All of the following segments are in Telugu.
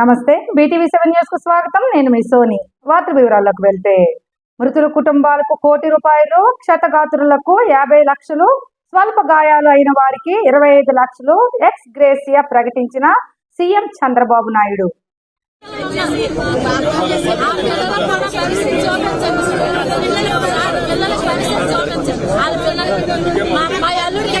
నమస్తే. బీటీవీ సెవెన్ న్యూస్కు స్వాగతం. నేను మీ సోని. వార్త వివరాల్లోకి వెళ్తే మృతుల కుటుంబాలకు కోటి రూపాయలు క్షతగాత్రులకు యాభై లక్షలు స్వల్ప గాయాలు అయిన వారికి ఇరవై ఐదు లక్షలు ఎక్స్ గ్రేసియా ప్రకటించిన సీఎం చంద్రబాబు నాయుడు. మా అల్లుడికి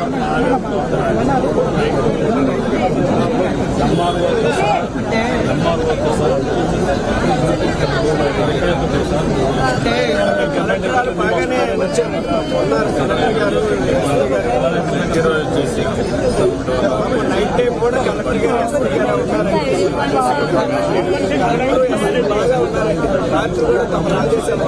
బాగానే వచ్చారు కలెక్టర్ గారు పాపం నైట్ టైం కూడా కలెక్టర్ గారు ఎస్పీ గారు ఉన్నారండి కలెక్టర్ ఎస్పీ బాగా ఉన్నారండి రాత్రి కూడా తమ రాజేశారు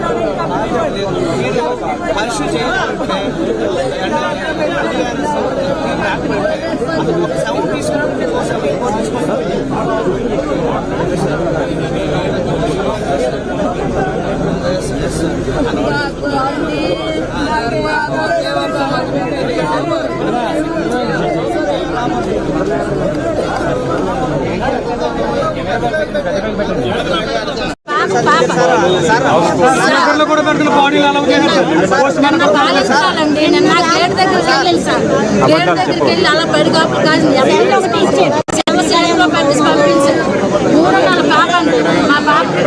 పరిశీలి చేయాలంటే ఒక సెవెన్ తీసుకుంటే ఒక సెవెన్ దగ్గరికి వెళ్ళాను సార్ గేట్ దగ్గరికి వెళ్ళి అలా పడిగాపు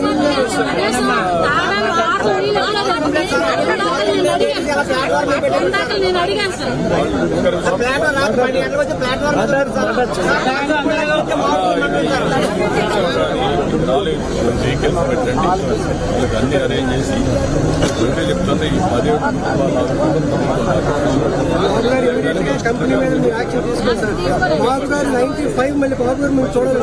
下次再见吧大家说 పాప సార్, నిన్న మా పాప మట్టి గేట్ దగ్గర మా పాప మంచి బాలం మంచి బాలం దాని చేత సెలవు పెట్టారు నేను అడిగాను సార్ వెహికల్స్ పెట్టండి వాళ్ళకి అన్ని అరేంజ్ చేసి ఉంటే చెప్తుంది ఈ పది కంపెనీ మీద మీరు యాక్షన్ తీసుకుంటారు బాబు గారు నైన్టీ ఫైవ్ మళ్ళీ బాబు గారు మీరు చూడాలి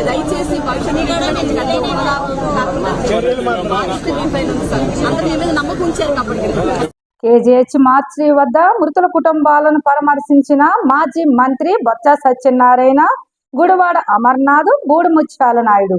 దయచేసి భవిష్యత్తు అందరూ మీద నమ్మకం ఉంచారు కాబట్టి కేజీహెచ్ మార్చి వద్ద మృతుల కుటుంబాలను పరామర్శించిన మాజీ మంత్రి బొత్స సత్యనారాయణ గుడివాడ అమర్నాథ్ బూడిముత్యాల నాయుడు.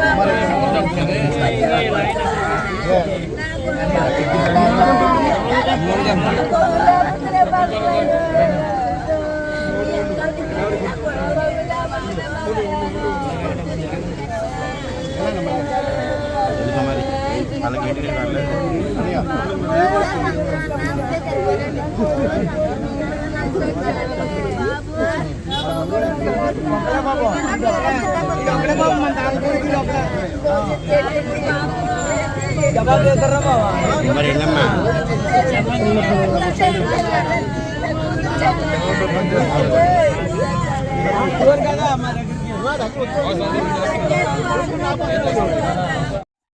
లేదు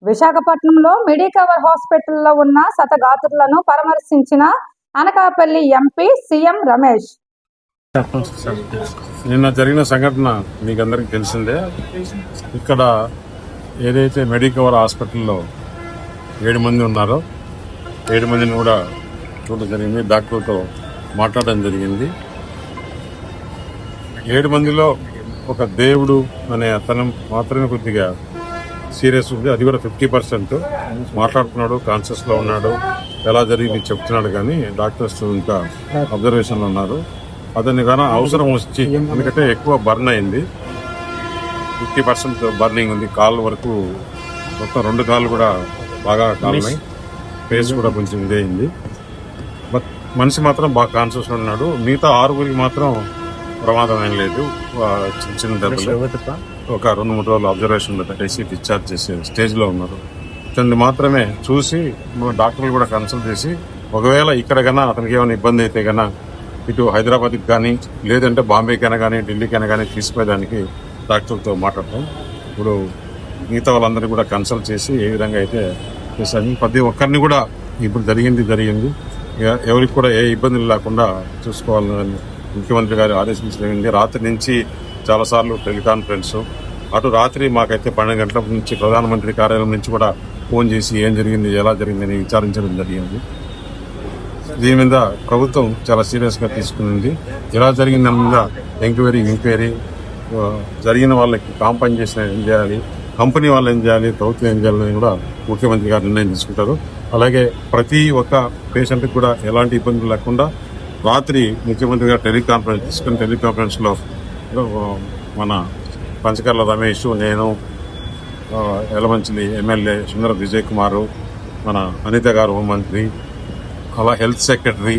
విశాఖపట్నంలో మెడికవర్ హాస్పిటల్లో ఉన్న శతగాత్రులను పరామర్శించిన అనకాపల్లి ఎంపీ సీఎం రమేష్. నిన్న జరిగిన సంఘటన మీకు అందరికీ తెలిసిందే. ఇక్కడ ఏదైతే మెడికవర్ హాస్పిటల్లో ఏడు మంది ఉన్నారు. ఏడు మందిని కూడా చూడడం జరిగింది. డాక్టర్తో మాట్లాడడం జరిగింది. ఏడు మందిలో ఒక దేవుడు అనే అతను మాత్రమే కొద్దిగా సీరియస్ ఉంది. అది కూడా ఫిఫ్టీ పర్సెంట్. మాట్లాడుతున్నాడు కాన్షియస్లో ఉన్నాడు. ఎలా జరిగింది చెప్తున్నాడు కానీ డాక్టర్స్ ఇంకా అబ్జర్వేషన్లో ఉన్నారు. అతని కానీ అవసరం వచ్చి ఎందుకంటే ఎక్కువ బర్న్ అయింది. ఫిఫ్టీ పర్సెంట్ బర్నింగ్ ఉంది. కాళ్ళ వరకు మొత్తం రెండు కాళ్ళు కూడా బాగా కాలినాయి ఫేస్ కూడా కొంచెం ఇదే అయింది బట్ మనిషి మాత్రం బాగా కాన్షియస్ ఉన్నాడు. మిగతా ఆరుగురికి మాత్రం ప్రమాదం ఏం లేదు. చిన్న చిన్న దెబ్బలు. ఒక రెండు మూడు రోజులు అబ్జర్వేషన్ పెట్టేసి డిశ్చార్జ్ చేసే స్టేజ్లో ఉన్నారు. ఇతన్ని మాత్రమే చూసి డాక్టర్లు కూడా కన్సల్ట్ చేసి ఒకవేళ ఇక్కడ కన్నా అతనికి ఏమైనా ఇబ్బంది అయితే కన్నా ఇటు హైదరాబాద్కి కానీ లేదంటే బాంబేకైనా కానీ ఢిల్లీకైనా కానీ తీసుకుపోయేదానికి డాక్టర్తో మాట్లాడతాం. ఇప్పుడు మిగతా వాళ్ళందరినీ కూడా కన్సల్ట్ చేసి ఏ విధంగా అయితే చేశాము ప్రతి ఒక్కరిని కూడా ఇప్పుడు జరిగింది జరిగింది. ఎవరికి కూడా ఏ ఇబ్బందులు లేకుండా చూసుకోవాలని ముఖ్యమంత్రి గారు ఆదేశించడం రాత్రి నుంచి చాలాసార్లు టెలికాన్ఫరెన్స్. అటు రాత్రి మాకైతే పన్నెండు గంటల నుంచి ప్రధానమంత్రి కార్యాలయం నుంచి కూడా ఫోన్ చేసి ఏం జరిగింది ఎలా జరిగిందని విచారించడం జరిగింది. దీని మీద ప్రభుత్వం చాలా సీరియస్గా తీసుకుంది. ఎలా జరిగిన దాని మీద ఎంక్వైరీ ఎంక్వైరీ జరిగిన వాళ్ళకి కాంపన్సేషన్ ఏం చేయాలి కంపెనీ వాళ్ళు ఏం చేయాలి ప్రభుత్వం ఏం చేయాలని కూడా ముఖ్యమంత్రి గారు నిర్ణయం తీసుకుంటారు. అలాగే ప్రతి ఒక్క పేషెంట్కి కూడా ఎలాంటి ఇబ్బందులు లేకుండా రాత్రి ముఖ్యమంత్రి గారు టెలికాన్ఫరెన్స్ తీసుకుని టెలికాన్ఫరెన్స్లో మన పంచకర్ల రమేష్ నేను ఎలమంచిలి ఎమ్మెల్యే సుందర విజయ్ కుమార్ మన అనిత గారు హోంమంత్రి అలా హెల్త్ సెక్రటరీ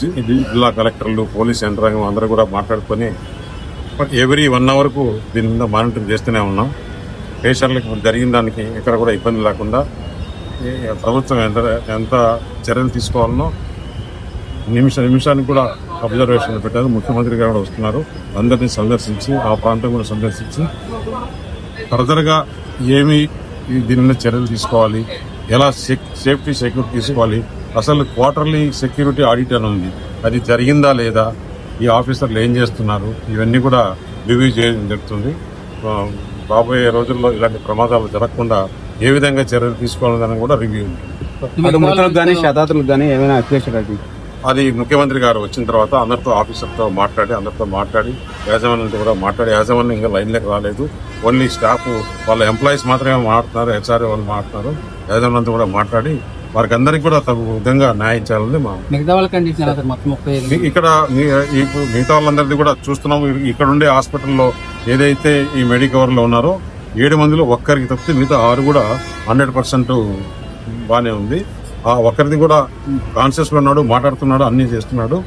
జిల్లా కలెక్టర్లు పోలీస్ యంత్రాంగం అందరూ కూడా మాట్లాడుకొని ఎవ్రీ వన్ అవర్కు దీని మీద మానిటర్ చేస్తూనే ఉన్నాం. పేషెంట్లకు జరిగిన దానికి ఎక్కడ కూడా ఇబ్బంది లేకుండా ప్రభుత్వం ఎంత ఎంత చర్యలు తీసుకోవాలనో నిమిష నిమిషానికి కూడా అబ్జర్వేషన్ పెట్టారు. ముఖ్యమంత్రి గారు కూడా వస్తున్నారు. అందరినీ సందర్శించి ఆ ప్రాంతం కూడా సందర్శించి ఫర్దర్గా ఏమి దీని మీద చర్యలు తీసుకోవాలి ఎలా సెక్- సేఫ్టీ సెక్యూరిటీ తీసుకోవాలి. అసలు క్వార్టర్లీ సెక్యూరిటీ ఆడిట్ అని ఉంది. అది జరిగిందా లేదా? ఈ ఆఫీసర్లు ఏం చేస్తున్నారు? ఇవన్నీ కూడా రివ్యూ చేయడం జరుగుతుంది. రాబోయే రోజుల్లో ఇలాంటి ప్రమాదాలు జరగకుండా ఏ విధంగా చర్యలు తీసుకోవాలని కూడా రివ్యూ కానీ శతాతులకు కానీ ఏమైనా అత్యవసర అది ముఖ్యమంత్రి గారు వచ్చిన తర్వాత అందరితో ఆఫీసర్తో మాట్లాడి అందరితో మాట్లాడి యాజమాన్యంతో కూడా మాట్లాడి యాజమాన్యం ఇంకా లైన్లోకి రాలేదు. ఓన్లీ స్టాఫ్ వాళ్ళ ఎంప్లాయీస్ మాత్రమే మాట్లాడుతున్నారు హెచ్ఆర్ఏ వాళ్ళు మాట్లాడుతున్నారు యాజమాన్యంతో కూడా మాట్లాడి వారికి అందరికీ కూడా తగు విధంగా న్యాయం చేయాలని మా మిగతా వాళ్ళ కండిషన్ మొత్తం ఇక్కడ మిగతా వాళ్ళందరిది కూడా చూస్తున్నాము. ఇక్కడ ఉండే హాస్పిటల్లో ఏదైతే ఈ మెడికవర్లో ఉన్నారో ఏడు మందిలో ఒక్కరికి తప్పితే మిగతా ఆరు కూడా హండ్రెడ్ పర్సెంట్ బాగానే ఉంది. ఆ ఒక్కరిది కూడా కాన్షియస్లో ఉన్నాడు మాట్లాడుతున్నాడు అన్ని చేస్తున్నాడు.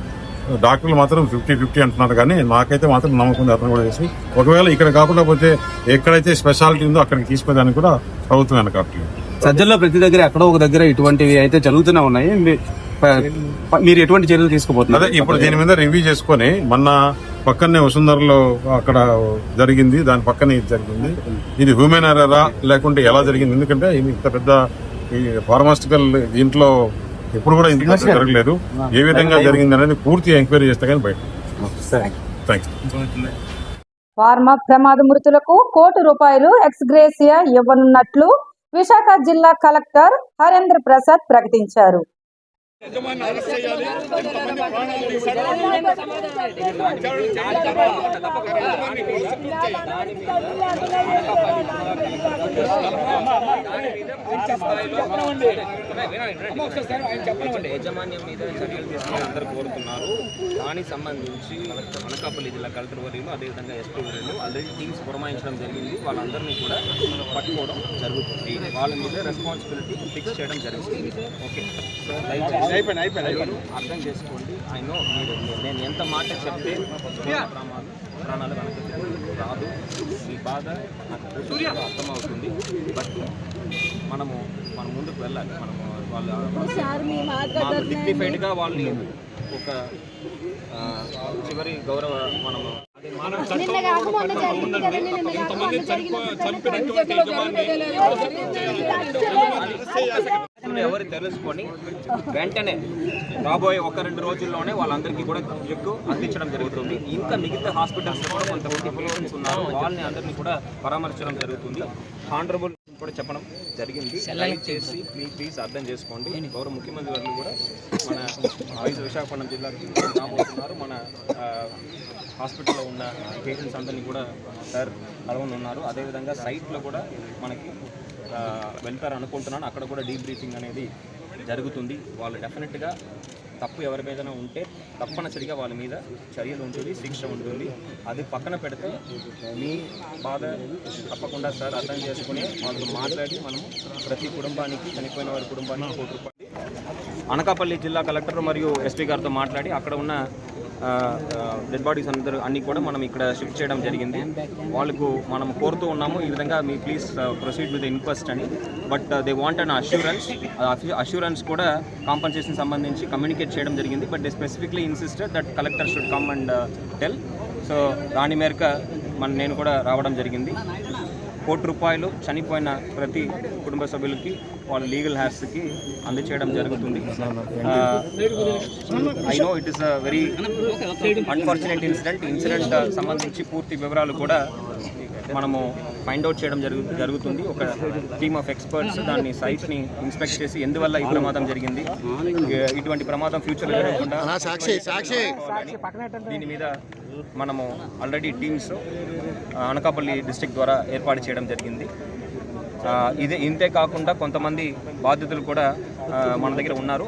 డాక్టర్లు మాత్రం ఫిఫ్టీ ఫిఫ్టీ అంటున్నారు కానీ నాకైతే మాత్రం నమ్మకం అతను కూడా చేసి. ఒకవేళ ఇక్కడ కాకుండా పోతే ఎక్కడైతే స్పెషాలిటీ ఉందో అక్కడికి తీసుకుపోయేదానికి కూడా ప్రభుత్వం వెనకాట్లేదు సజ్జల్లో ప్రతి దగ్గర ఎక్కడో ఒక దగ్గర ఇటువంటివి అయితే జరుగుతూనే ఉన్నాయి. మీరు ఎటువంటి చర్యలు అదే తీసుకోబోతున్నారు ఇప్పుడు దీని మీద రివ్యూ చేసుకొని మొన్న పక్కనే వసుంధరలో అక్కడ జరిగింది దాని పక్కనే ఇది జరిగింది. ఇది హ్యూమెన్ ఎరరా లేకుంటే ఎలా జరిగింది? ఎందుకంటే ఇది ఇంత పెద్ద ఫార్మాస్టికల్ దీంట్లో ఎప్పుడు కూడా ఇంత జరగలేదు. ఏ విధంగా జరిగింది అనేది పూర్తి ఎంక్వైరీ చేస్తే కానీ బయట ఫార్మా ప్రమాద మృతులకు కోటి రూపాయలు ఎక్స్గ్రేసియా ఇవ్వనున్నట్లు విశాఖ జిల్లా కలెక్టర్ హరేంద్ర ప్రసాద్ ప్రకటించారు. యజమాని అరెస్ట్ చేయాలి ఎంతమంది ప్రాణాలు యాజమాన్యం మీద చర్యలు తీసుకుని అందరూ కోరుతున్నారు దానికి సంబంధించి అనకాపల్లి జిల్లా కలెక్టర్ వర్యులు అదేవిధంగా ఎస్పీ వర్యులు ఆల్రెడీ టీమ్స్ పురమాయించడం జరిగింది వాళ్ళందరినీ కూడా పట్టుకోవడం జరుగుతుంది వాళ్ళ మీద రెస్పాన్సిబిలిటీ ఫిక్స్ చేయడం జరుగుతుంది ఓకే సో దయచేసి దయచేసి అర్థం చేసుకోండి. ఐ నో మీరు నేను ఎంత మాట చెప్తే ప్రమాదం ప్రాణాలు వెనక్కి రాదు. మీ బాధ నాకు అర్థమవుతుంది. బట్ మనము మనం ముందుకు వెళ్ళాలి. మనము వాళ్ళ డిగ్నిఫైడ్గా వాళ్ళని ఒక చివరి గౌరవ మనము ఎవరు తెలుసుకొని వెంటనే రాబోయే ఒక రెండు రోజుల్లోనే వాళ్ళందరికీ కూడా చెక్ అందించడం జరుగుతుంది. ఇంకా మిగతా హాస్పిటల్స్ కూడా కొంతమంది పేషెంట్స్ ఉన్నారు. వాళ్ళని అందరినీ కూడా పరామర్శించడం జరుగుతుంది. హానరబుల్ కూడా చెప్పడం జరిగింది. దయచేసి ప్లీజ్ ప్లీజ్ అర్థం చేసుకోండి. గౌరవ ముఖ్యమంత్రి గారు కూడా మన వైఎస్ విశాఖపట్నం జిల్లాకి రాబోతున్నారు. మన హాస్పిటల్లో ఉన్న పేషెంట్స్ అందరినీ కూడా సార్ కలవనున్నారు. అదేవిధంగా సైట్లో కూడా మనకి వెళ్తారు అనుకుంటున్నాను. అక్కడ కూడా డీబ్రీఫింగ్ అనేది జరుగుతుంది. వాళ్ళు డెఫినెట్గా తప్పు ఎవరి మీదైనా ఉంటే తప్పనిసరిగా వాళ్ళ మీద చర్యలు ఉంటుంది శిక్ష ఉంటుంది. అది పక్కన పెడితే మీ బాధ తప్పకుండా సార్ అర్థం చేసుకుని వాళ్ళతో మాట్లాడి మనము ప్రతి కుటుంబానికి చనిపోయిన వారి కుటుంబానికి కోటి రూపాయలు. అనకాపల్లి జిల్లా కలెక్టర్ మరియు ఎస్పీ గారితో మాట్లాడి అక్కడ ఉన్న డెడ్ బాడీస్ అందరూ అన్ని కూడా మనం ఇక్కడ షిఫ్ట్ చేయడం జరిగింది. వాళ్ళకు మనం కోరుతూ ఉన్నాము ఈ విధంగా మీ ప్లీజ్ ప్రొసీడ్ విత్ ఇన్క్వెస్ట్ అని. But they want an assurance assurance కూడా కాంపన్సేషన్ సంబంధించి కమ్యూనికేట్ చేయడం జరిగింది. But they specifically insisted that collector should come and tell so దాని మేరకు మన నేను కూడా రావడం జరిగింది. కోటి రూపాయలు చనిపోయిన ప్రతి కుటుంబ సభ్యులకి వాళ్ళ లీగల్ హ్యాస్కి అందచేయడం జరుగుతుంది. I know it is a very unfortunate incident incident సంబంధించి పూర్తి వివరాలు కూడా మనము ఫైండ్ అవుట్ చేయడం జరుగు జరుగుతుంది. ఒక టీమ్ ఆఫ్ ఎక్స్పర్ట్స్ దాన్ని సైట్ని ఇన్స్పెక్ట్ చేసి ఎందువల్ల ఈ ప్రమాదం జరిగింది ఇటువంటి ప్రమాదం ఫ్యూచర్లో జరగకుండా దీని మీద మనము ఆల్రెడీ టీమ్స్ అనకాపల్లి డిస్ట్రిక్ట్ ద్వారా ఏర్పాటు చేయడం జరిగింది. ఇదే ఇంతే కాకుండా కొంతమంది బాధితులు కూడా మన దగ్గర ఉన్నారు.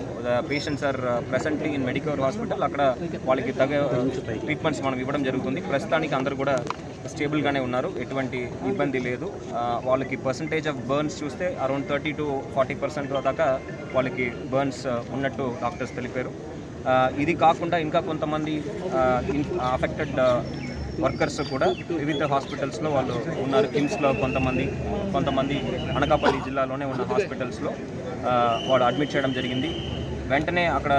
Patients are presently in medical hospital అక్కడ వాళ్ళకి తగ ట్రీట్మెంట్స్ మనం ఇవ్వడం జరుగుతుంది. ప్రస్తుతానికి అందరూ కూడా స్టేబుల్గానే ఉన్నారు. ఎటువంటి ఇబ్బంది లేదు. వాళ్ళకి పర్సంటేజ్ ఆఫ్ బర్న్స్ చూస్తే around thirty to forty percent దాకా వాళ్ళకి బర్న్స్ ఉన్నట్టు డాక్టర్స్ తెలిపారు. ఇది కాకుండా ఇంకా కొంతమంది అఫెక్టెడ్ వర్కర్స్ కూడా వివిధ హాస్పిటల్స్లో వాళ్ళు ఉన్నారు. కిమ్స్లో కొంతమంది కొంతమంది అనకాపల్లి జిల్లాలోనే ఉన్న హాస్పిటల్స్లో వాళ్ళు అడ్మిట్ చేయడం జరిగింది. వెంటనే అక్కడ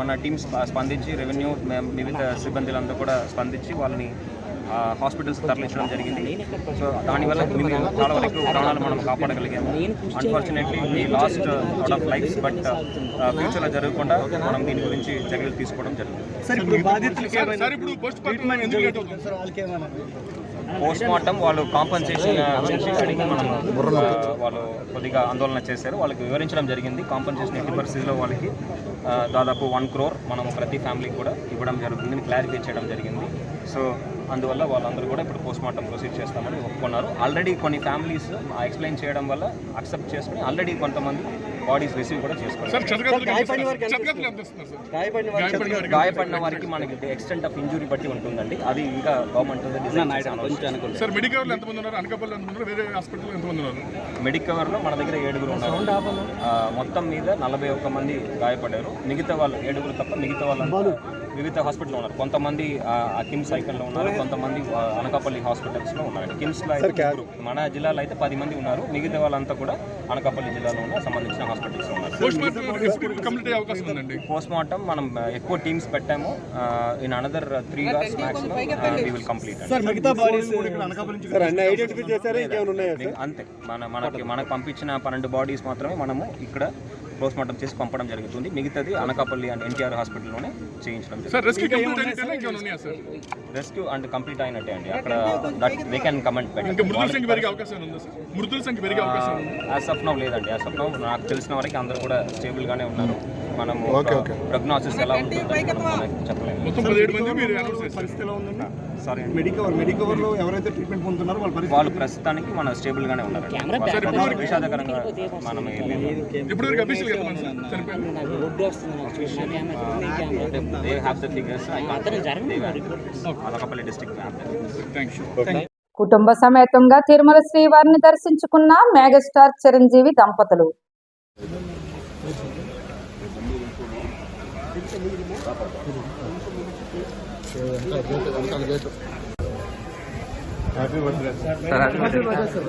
మన టీమ్స్ స్పందించి రెవెన్యూ వివిధ సిబ్బందులంతా కూడా స్పందించి వాళ్ళని హాస్పిటల్స్ తరలించడం జరిగింది. సో దానివల్ల మేము చాలా వరకు ప్రాణాలు మనం కాపాడగలిగాము. అన్ఫార్చునేట్లీ ఈ lost out of lives but ఫ్యూచర్లో జరగకుండా మనం దీని గురించి చర్యలు తీసుకోవడం జరుగుతుంది. పోస్ట్ మార్టం ఎందుకు లేట్ అవుతుంది? పోస్ట్ మార్టం వాళ్ళు కాంపన్సేషన్ గురించి అడిగి మనం వాళ్ళు కొద్దిగా ఆందోళన చేశారు. వాళ్ళకి వివరించడం జరిగింది. కాంపన్సేషన్ ఎట్టి పరిస్థితిలో వాళ్ళకి ఆ, దాదాపు వన్ క్రోర్ మనం ప్రతి ఫ్యామిలీకి కూడా ఇవ్వడం జరుగుతుందని క్లారిఫై చేయడం జరిగింది. సో అందువల్ల వాళ్ళందరూ కూడా ఇప్పుడు పోస్ట్ మార్టం ప్రొసీడ్ చేస్తామని ఒప్పుకున్నారు. ఆల్రెడీ కొన్ని ఫ్యామిలీస్ ఎక్స్ప్లెయిన్ చేయడం వల్ల అక్సెప్ట్ చేసుకుని ఆల్రెడీ కొంతమంది బాడీస్ రిసీవ్ కూడా సార్ గాయపడిన వారికి గాయపడిన వారికి మనకి ఎక్స్టెంట్ ఆఫ్ ఇంజురీ బట్టి ఉంటుందండి. అది ఇంకా గవర్నమెంట్ సార్ మెడికల్ ఎంతమంది ఉన్నారు? అనకాపల్లి ఎంతమంది ఉన్నారు? వేరే హాస్పిటల్ ఎంతమంది ఉన్నారు? మెడికవర్లో మన దగ్గర ఏడుగురు ఉన్నారు. ఆ, మొత్తం మీద నలభై ఒక్క మంది గాయపడ్డారు. మిగతా వాళ్ళు ఏడుగురు తప్ప మిగతా వాళ్ళంతా వివిధ హాస్పిటల్లో ఉన్నారు. కొంతమంది కిమ్స్ సైకిల్లో ఉన్నారు కొంతమంది అనకాపల్లి హాస్పిటల్స్లో ఉన్నారు. కిమ్స్లో అయితే. మన జిల్లాలో అయితే పది మంది ఉన్నారు. మిగతా వాళ్ళంతా కూడా అనకాపల్లి జిల్లాలో ఉన్న సంబంధించిన హాస్పిటల్స్లో ఉన్నారు. పోస్ట్ మార్టం మనం ఎక్కువ టీమ్స్ పెట్టాము. In another three hours maximum will complete అంతే. మన మనకి మనకు పంపించిన పన్నెండు బాడీస్ మాత్రమే మనము ఇక్కడ పోస్ట్ మార్టం చేసి పంపడం జరుగుతుంది. మిగతాది అనకాపల్లి అండ్ ఎన్టీఆర్ హాస్పిటల్లోనే చేయించడం రెస్క్యూ అండ్ కంప్లీట్ అయినట్టే అండి. అక్కడ దే క్యాన్ కమెంట్ ఇంకా మృతుల సంఖ్య పెరిగే అవకాశం ఉందా సార్? మృతుల సంఖ్య పెరిగే అవకాశం ఉందా? యాజ్ ఆఫ్ నౌ లేదండి. యాజ్ ఆఫ్ నౌ నాకు తెలిసిన వరకు అందరూ కూడా స్టేబుల్ గానే ఉన్నారు. మనము ప్రోగ్నోసిస్ ఎలా ఉంటుందో మనం సారీ మెడికవర్ మెడికవర్లో ఎవరైతే ట్రీట్మెంట్ పొందుతున్నారో వాళ్ళ వాళ్ళు ప్రస్తుతానికి మన స్టేబుల్ గానే ఉన్నారు విషాదకరంగా మనం they have the figures Anakapalli district కుటుంబ సమేతంగా తిరుమల శ్రీవారిని దర్శించుకున్న మెగాస్టార్ చిరంజీవి దంపతులు. Happy birthday sir happy birthday sir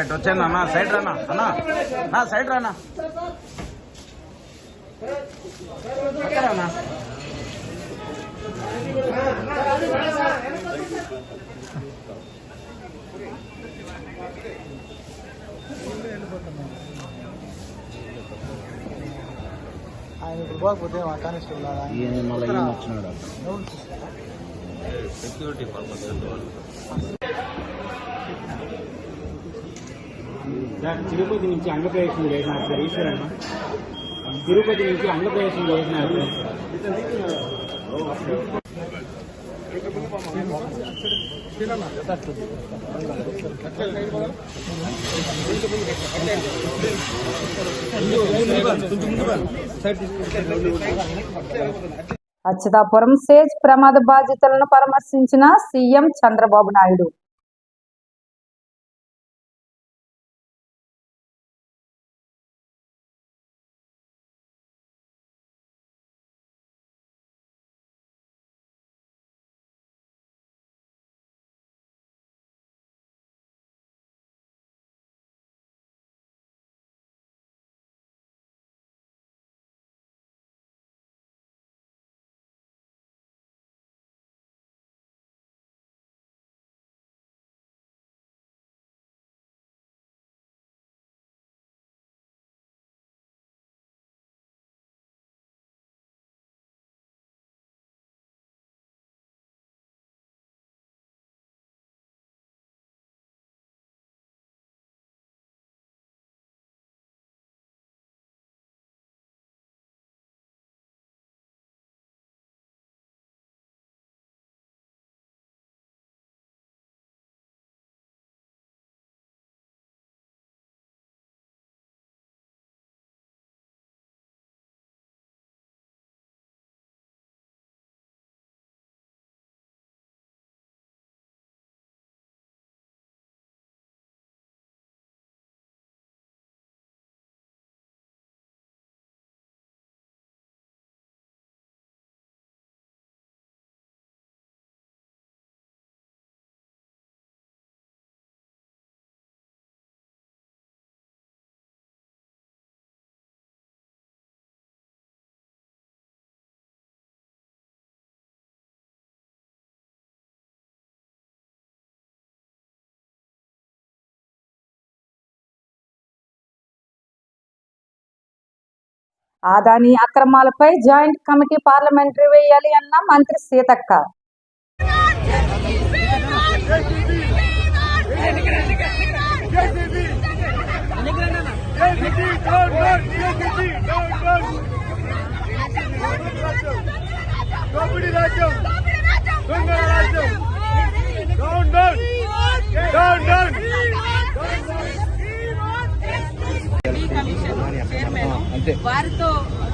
ఇటు వచ్చాను అన్న. సైడ్ రానా? అన్న? నా సైడ్ రానా? పక్కరానా ఆయన ఇప్పుడు పోకపోతే మా కానిస్టేబుల్ మళ్ళీ వచ్చినాడు? సెక్యూరిటీ పర్పస్ తిరుపతి నుంచి అంగప్రవేశం చేసినారు సార్ ఈశ్వరన్న తిరుపతి నుంచి అంగప్రవేశం చేసినారు అచ్యుతాపురం సేజ్ ప్రమాద బాధితులను పరామర్శించిన సీఎం చంద్రబాబు నాయుడు. ఆదాని అక్రమాలపై జాయింట్ కమిటీ పార్లమెంటరీ వేయాలి అన్న మంత్రి సీతక్క రాజ్యం రాజ్యం వారితో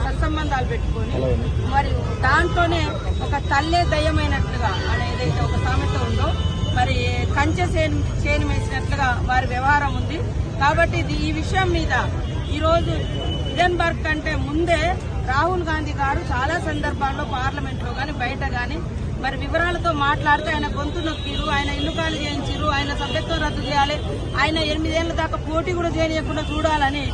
సత్సంబంధాలు పెట్టుకొని మరి దాంట్లోనే ఒక తల్లే దయ్యమైనట్లుగా అని ఏదైతే ఒక సామెత ఉందో మరి కంచె చేను చేను వేసినట్లుగా వారి వ్యవహారం ఉంది. కాబట్టి ఇది ఈ విషయం మీద ఈరోజు హిడెన్బర్గ్ కంటే ముందే రాహుల్ గాంధీ గారు చాలా సందర్భాల్లో పార్లమెంట్లో కానీ బయట కానీ మరి వివరాలతో మాట్లాడితే ఆయన గొంతు నొక్కిరు ఆయన ఖాళీ చేయించారు ఆయన సభ్యత్వం రద్దు చేయాలి ఆయన ఎనిమిదేళ్ళ దాకా పోటీ కూడా చేయనీయకుండా చూడాలని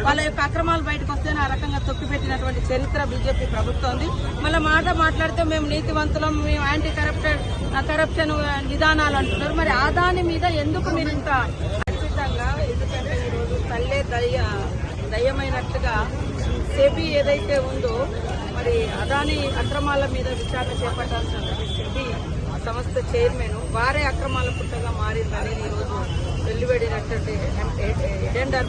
వాళ్ళ యొక్క అక్రమాలు బయటకు వస్తే ఆ రకంగా తొక్కిపెట్టినటువంటి చరిత్ర బీజేపీ ప్రభుత్వం మళ్ళీ మాట మాట్లాడితే మేము నీతివంతులం మేము యాంటీ కరప్టెడ్ కరప్షన్ విధానాలు అంటున్నారు మరి ఆ దాని మీద ఎందుకు మీరు ఇంత ఖచ్చితంగా ఎందుకంటే ఈరోజు తల్లే దయ్య దయ్యమైనట్టుగా సెబీ ఏదైతే ఉందో మరి అదాని అక్రమాల మీద విచారణ చేపట్టాల్సిన సెబీ సంస్థ చైర్మన్ వారే అక్రమాల పుట్టగా మారిందని ఈరోజు వెల్లువడినటువంటి ఎడెండర్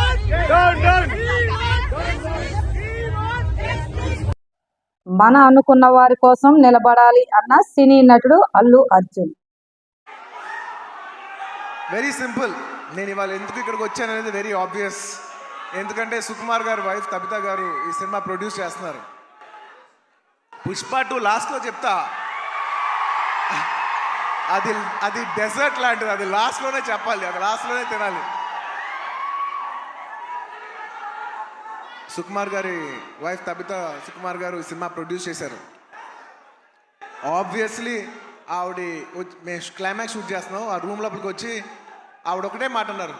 మన అనుకున్న వారి కోసం నిలబడాలి అన్న సినీ నటుడు అల్లు అర్జున్. వెరీ సింపుల్ నేను ఇవాళ ఎందుకు ఇక్కడికి వచ్చాను అనేది వెరీ ఆబ్వియస్ ఎందుకంటే సుకుమార్ గారు వైఫ్ తబిత గారు ఈ సినిమా ప్రొడ్యూస్ చేస్తున్నారు. పుష్ప టూ లాస్ట్లో చెప్తా. అది అది డెజర్ట్ లాంటిది. అది లాస్ట్లోనే చెప్పాలి. అది లాస్ట్లోనే తినాలి. సుకుమార్ గారి వైఫ్ తబిత సుకుమార్ గారు సినిమా ప్రొడ్యూస్ చేశారు. ఆబ్వియస్లీ ఆవిడ వచ్చి- మేము క్లైమాక్స్ షూట్ చేస్తున్నాం. ఆ రూమ్ లోపలికి వచ్చి ఆవిడ ఒకటే మాట అన్నారు.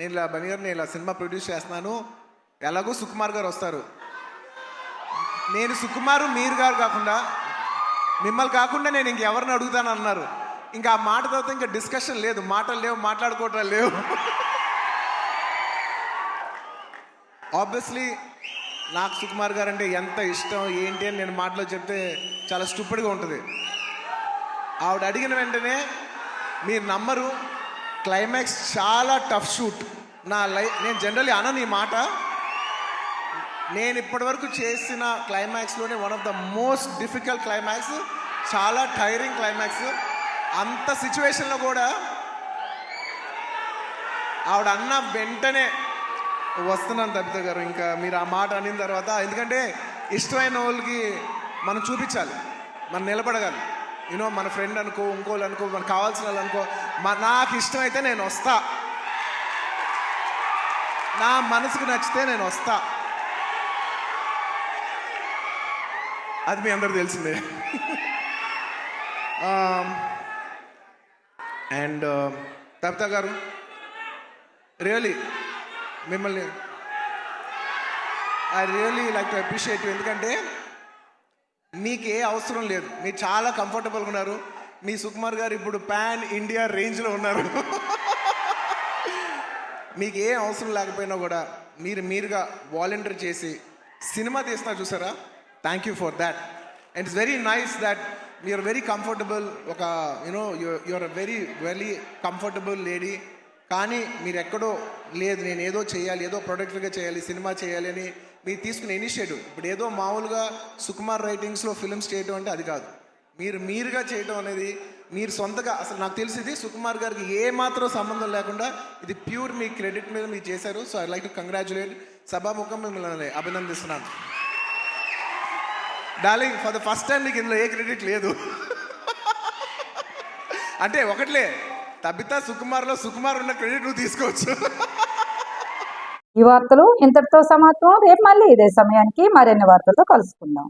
నేను ఇలా బనీ గారు నేను ఇలా సినిమా ప్రొడ్యూస్ చేస్తున్నాను. ఎలాగో సుకుమార్ గారు వస్తారు. నేను సుకుమారు మీరు గారు కాకుండా మిమ్మల్ని కాకుండా నేను ఇంకెవరిని అడుగుతాను అన్నారు. ఇంకా ఆ మాట తర్వాత ఇంకా డిస్కషన్ లేదు. మాటలు లేవు మాట్లాడుకోవటం లేవు. ఆబ్వియస్లీ నాకు సుకుమార్ గారు అంటే ఎంత ఇష్టం ఏంటి అని నేను మాటలో చెప్తే చాలా స్టూపిడ్గా ఉంటుంది. ఆవిడ అడిగిన వెంటనే మీరు నమ్మరు క్లైమాక్స్ చాలా టఫ్ షూట్ నా లైఫ్ నేను జనరల్లీ అనను ఈ మాట. నేను ఇప్పటివరకు చేసిన క్లైమాక్స్లోనే one of the most difficult climax చాలా టైరింగ్ క్లైమాక్స్ అంత సిచ్యువేషన్లో కూడా ఆవిడ అన్న వెంటనే వస్తున్నాను తబిత గారు ఇంకా మీరు ఆ మాట అనిన తర్వాత ఎందుకంటే ఇష్టమైన వాళ్ళకి మనం చూపించాలి మనం నిలబడగాలి. యూనో మన ఫ్రెండ్ అనుకో ఇంకోళ్ళు అనుకో మనకు కావాల్సిన వాళ్ళు అనుకో మా- నాకు ఇష్టమైతే నేను వస్తా. నా మనసుకు నచ్చితే నేను వస్తా. అది మీ అందరు తెలిసిందే. Um, అండ్ uh, తబిత గారు రియలీ మిమ్మల్ని I really like to appreciate you ఎందుకంటే మీకు ఏ అవసరం లేదు. మీరు చాలా కంఫర్టబుల్గా ఉన్నారు. మీ సుకుమార్ గారు ఇప్పుడు పాన్ ఇండియా రేంజ్లో ఉన్నారు. మీకు ఏ అవసరం లేకపోయినా కూడా మీరు మీరుగా వాలంటీర్ చేసి సినిమా తీస్తున్నారు చూసారా? Thank you for that and it's very nice that you're very comfortable ఒక you know you're very very comfortable lady కానీ మీరు ఎక్కడో లేదు నేను ఏదో చేయాలి ఏదో ప్రొడక్ట్గా చేయాలి సినిమా చేయాలి అని మీరు తీసుకునే ఇనిషియేటివ్ ఇప్పుడు ఏదో మామూలుగా సుకుమార్ రైటింగ్స్లో ఫిల్మ్స్ చేయడం అంటే అది కాదు. మీరు మీరుగా చేయడం అనేది మీరు సొంతగా అసలు నాకు తెలిసింది సుకుమార్ గారికి ఏ మాత్రం సంబంధం లేకుండా ఇది ప్యూర్ మీ క్రెడిట్ మీద మీరు చేశారు. So I like to congratulate సభాముఖం మిమ్మల్ని అభినందిస్తున్నాను. Darling for the first time నీకు ఇందులో ఏ క్రెడిట్ లేదు. అంటే ఒకట్లే తబితా సుకుమార్లో సుకుమార్ ఉన్న క్రెడిట్ నువ్వు తీసుకోవచ్చు. ఈ వార్తలు ఇంతటితో సమాప్తం. రేపు మళ్ళీ ఇదే సమయానికి మరిన్ని వార్తలతో కలుసుకుందాం.